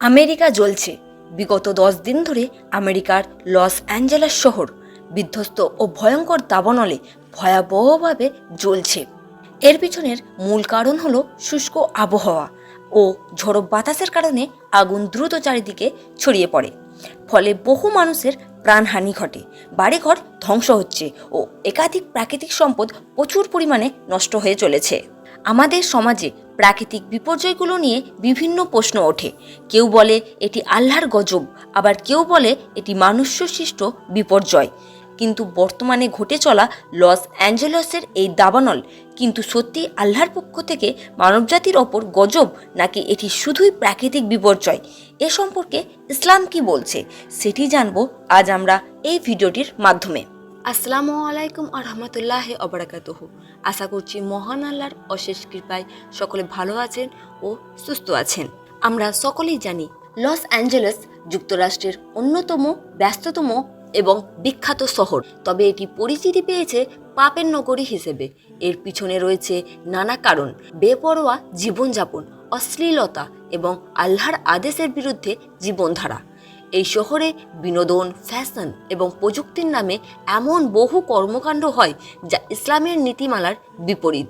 America জ্বলছে। বিগত দশ দিন ধরে আমেরিকার লস অ্যাঞ্জেলেস শহর বিধ্বস্ত ও ভয়ঙ্কর দাবানলে ভয়াবহভাবে জ্বলছে। এর পিছনের মূল কারণ হলো শুষ্ক আবহাওয়া ও ঝড়ো বাতাসের কারণে আগুন দ্রুত চারিদিকে ছড়িয়ে পড়ে। ফলে বহু মানুষের প্রাণহানি ঘটে। বাড়িঘর ধ্বংস হচ্ছে ও একাধিক প্রাকৃতিক সম্পদ প্রচুর পরিমাণে নষ্ট হয়ে চলেছে। আমাদের সমাজে প্রাকৃতিক বিপর্যয়গুলো নিয়ে বিভিন্ন প্রশ্ন ওঠে। কেউ বলে এটি আল্লাহর গজব, আবার কেউ বলে এটি মানুষ্য সৃষ্ট বিপর্যয়। কিন্তু বর্তমানে ঘটে চলা লস অ্যাঞ্জেলসের এই দাবানল কিন্তু সত্যি আল্লাহর পক্ষ থেকে মানবজাতির ওপর গজব নাকি এটি শুধুই প্রাকৃতিক বিপর্যয়? এ সম্পর্কে ইসলাম কি বলছে? সেটি জানব আজ আমরা এই ভিডিওটির মাধ্যমে। আসসালামু আলাইকুম আ রহমতুল্লাহ অবরাকাতহ আশা করছি মহান আল্লাহর অশেষ কৃপায় সকলে ভালো আছেন ও সুস্থ আছেন। আমরা সকলেই জানি লস অ্যাঞ্জেলেস যুক্তরাষ্ট্রের অন্যতম, ব্যস্ততম এবং বিখ্যাত শহর। তবে এটি পরিচিতি পেয়েছে পাপের নগরী হিসেবে। এর পিছনে রয়েছে নানা কারণ, বেপরোয়া জীবনযাপন, অশ্লীলতা এবং আল্লাহর আদেশের বিরুদ্ধে জীবনধারা। এই শহরে বিনোদন, ফ্যাশন এবং প্রযুক্তির নামে এমন বহু কর্মকাণ্ড হয় যা ইসলামের নীতিমালার বিপরীত।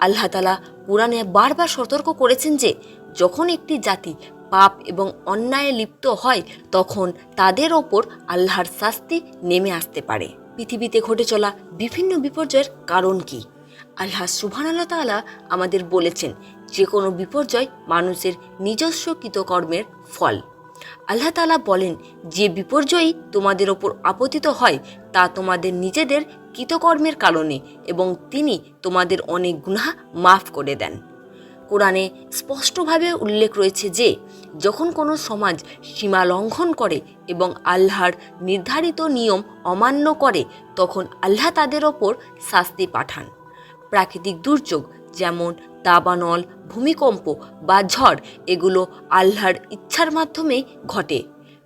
আল্লাহ তালা কোরআনে বারবার সতর্ক করেছেন যে, যখন একটি জাতি পাপ এবং অন্যায়ে লিপ্ত হয়, তখন তাদের ওপর আল্লাহর শাস্তি নেমে আসতে পারে। পৃথিবীতে ঘটে চলা বিভিন্ন বিপর্যয়ের কারণ কি? আল্লাহ সুবহান আল্লাহ তাআলা আমাদের বলেছেন, যে কোনো বিপর্যয় মানুষের নিজস্ব কৃতকর্মের ফল। আল্লাহ তালা বলেন, যে বিপর্যয়ই তোমাদের ওপর আপতিত হয়, তা তোমাদের নিজেদের কৃতকর্মের কারণে এবং তিনি তোমাদের অনেক গুনাহ মাফ করে দেন। কোরআনে স্পষ্টভাবে উল্লেখ রয়েছে যে, যখন কোনো সমাজ সীমা লঙ্ঘন করে এবং আল্লাহর নির্ধারিত নিয়ম অমান্য করে, তখন আল্লাহ তাদের ওপর শাস্তি পাঠান। প্রাকৃতিক দুর্যোগ যেমন দাবানল, ভূমিকম্প বা ঝড়, এগুলো আল্লাহর ইচ্ছার মাধ্যমেই ঘটে।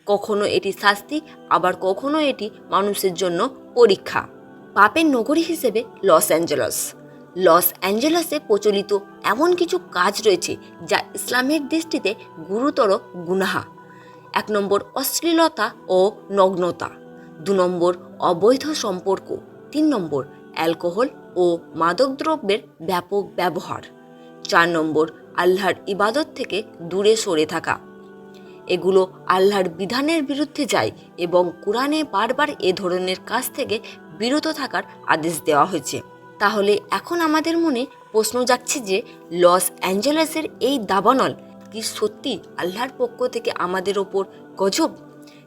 কখনো এটি শাস্তি, আবার কখনো এটি মানুষের জন্য পরীক্ষা। পাপের নগরী হিসেবে লস অ্যাঞ্জেলস। লস অ্যাঞ্জেলসে প্রচলিত এমন কিছু কাজ রয়েছে যা ইসলামের দৃষ্টিতে গুরুতর গুনাহা। এক নম্বর, অশ্লীলতা ও নগ্নতা। দু নম্বর, অবৈধ সম্পর্ক। তিন নম্বর, অ্যালকোহল ও মাদকদ্রব্যের ব্যাপক ব্যবহার। চার নম্বর, আল্লাহর ইবাদত থেকে দূরে সরে থাকা। এগুলো আল্লাহর বিধানের বিরুদ্ধে যায় এবং কোরআনে বারবার এ ধরনের কাজ থেকে বিরত থাকার আদেশ দেওয়া হয়েছে। তাহলে এখন আমাদের মনে প্রশ্ন যাচ্ছে যে, লস অ্যাঞ্জেলেসের এই দাবানল কি সত্যি আল্লাহর পক্ষ থেকে আমাদের ওপর গজব?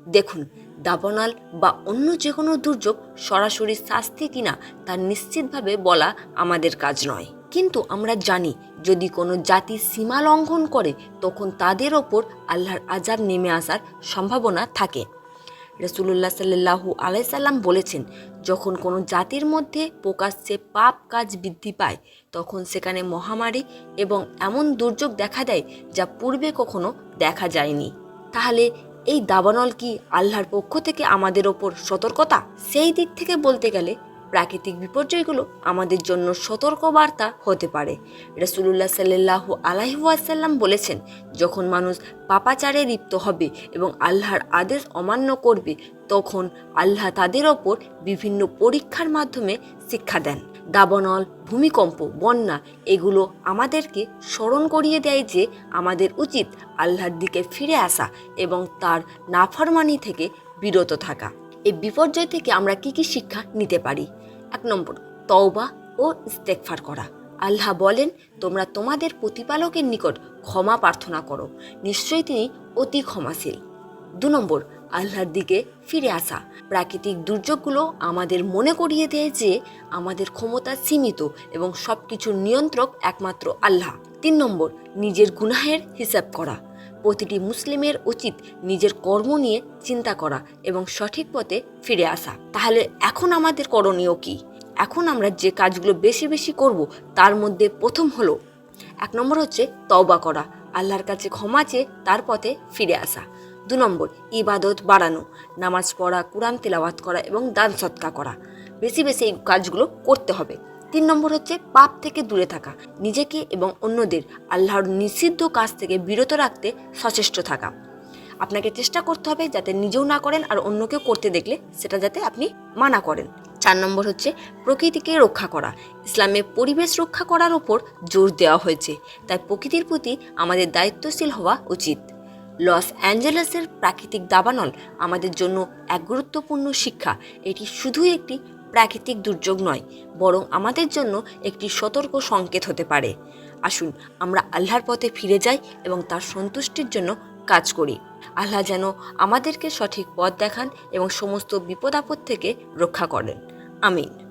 দেখুন দাবানল বা অন্য যে কোনো দুর্যোগ সরাসরি শাস্তি কিনা তা নিশ্চিতভাবে বলা আমাদের কাজ নয়। কিন্তু আমরা জানি, যদি কোনো জাতি সীমা লঙ্ঘন করে, তখন তাদের ওপর আল্লাহর আজাব নেমে আসার সম্ভাবনা থাকে। রসুল্লাহ সাল্লাহু আলাইসাল্লাম বলেছেন, যখন কোনো জাতির মধ্যে প্রকাশ্যে পাপ কাজ বৃদ্ধি পায়, তখন সেখানে মহামারী এবং এমন দুর্যোগ দেখা দেয় যা পূর্বে কখনো দেখা যায়নি। তাহলে এই দাবানল কি আল্লাহর পক্ষ থেকে আমাদের ওপর সতর্কতা? সেই দিক থেকে বলতে গেলে প্রাকৃতিক বিপর্যয়গুলো আমাদের জন্য সতর্কবার্তা হতে পারে। রসুল্লাহ সাল্লাহ আলাইহাসাল্লাম বলেছেন, যখন মানুষ পাপাচারে লিপ্ত হবে এবং আল্লাহর আদেশ অমান্য করবে, তখন আল্লাহ তাদের ওপর বিভিন্ন পরীক্ষার মাধ্যমে শিক্ষা দেন। দাবনল, ভূমিকম্প, বন্যা, এগুলো আমাদেরকে স্মরণ করিয়ে দেয় যে আমাদের উচিত আল্লাহর দিকে ফিরে আসা এবং তার নাফরমানি থেকে বিরত থাকা। এই বিপর্যয় থেকে আমরা কি কি শিক্ষা নিতে পারি? এক নম্বর, তওবা ও ইস্তেকফার করা। আল্লাহ বলেন, তোমরা তোমাদের প্রতিপালকের নিকট ক্ষমা প্রার্থনা করো। নিশ্চয়ই তিনি অতি ক্ষমাশীল। দু নম্বর আল্লাহর দিকে ফিরে আসা। প্রাকৃতিক দুর্যোগগুলো আমাদের মনে করিয়ে দেয় যে আমাদের ক্ষমতা সীমিত এবং সব কিছুর নিয়ন্ত্রক একমাত্র আল্লাহ। তিন নম্বর, নিজের গুনাহের হিসাব করা। প্রতিটি মুসলিমের উচিত নিজের কর্ম নিয়ে চিন্তা করা এবং সঠিক পথে ফিরে আসা। তাহলে এখন আমাদের করণীয় কি? এখন আমরা যে কাজগুলো বেশি বেশি করব, তার মধ্যে প্রথম হলো, এক নম্বর হচ্ছে তওবা করা। আল্লাহর কাছে ক্ষমা চেয়ে তার পথে ফিরে আসা। দু নম্বর, ইবাদত বাড়ানো, নামাজ পড়া, কোরআন তেলাওয়াত করা এবং দান সৎকা করা। বেশি বেশি এই কাজগুলো করতে হবে। তিন নম্বর হচ্ছে পাপ থেকে দূরে থাকা, নিজেকে এবং অন্যদের আল্লাহর নিষিদ্ধ কাজ থেকে বিরত রাখতে সচেষ্ট থাকা। আপনাকে চেষ্টা করতে হবে যাতে নিজেও না করেন আর অন্যকেও করতে দেখলে সেটা যাতে আপনি মানা করেন। চার নম্বর হচ্ছে প্রকৃতিকে রক্ষা করা। ইসলামে পরিবেশ রক্ষা করার ওপর জোর দেওয়া হয়েছে। তাই প্রকৃতির প্রতি আমাদের দায়িত্বশীল হওয়া উচিত। লস অ্যাঞ্জেলেসের প্রাকৃতিক দাবানল আমাদের জন্য এক গুরুত্বপূর্ণ শিক্ষা। এটি শুধুই একটি প্রাকৃতিক দুর্যোগ নয়, বরং আমাদের জন্য একটি সতর্ক সংকেত হতে পারে। আসুন, আমরা আল্লাহর পথে ফিরে যাই এবং তার সন্তুষ্টির জন্য কাজ করি। আল্লাহ যেন আমাদেরকে সঠিক পথ দেখান এবং সমস্ত বিপদ আপদ থেকে রক্ষা করেন। আমিন।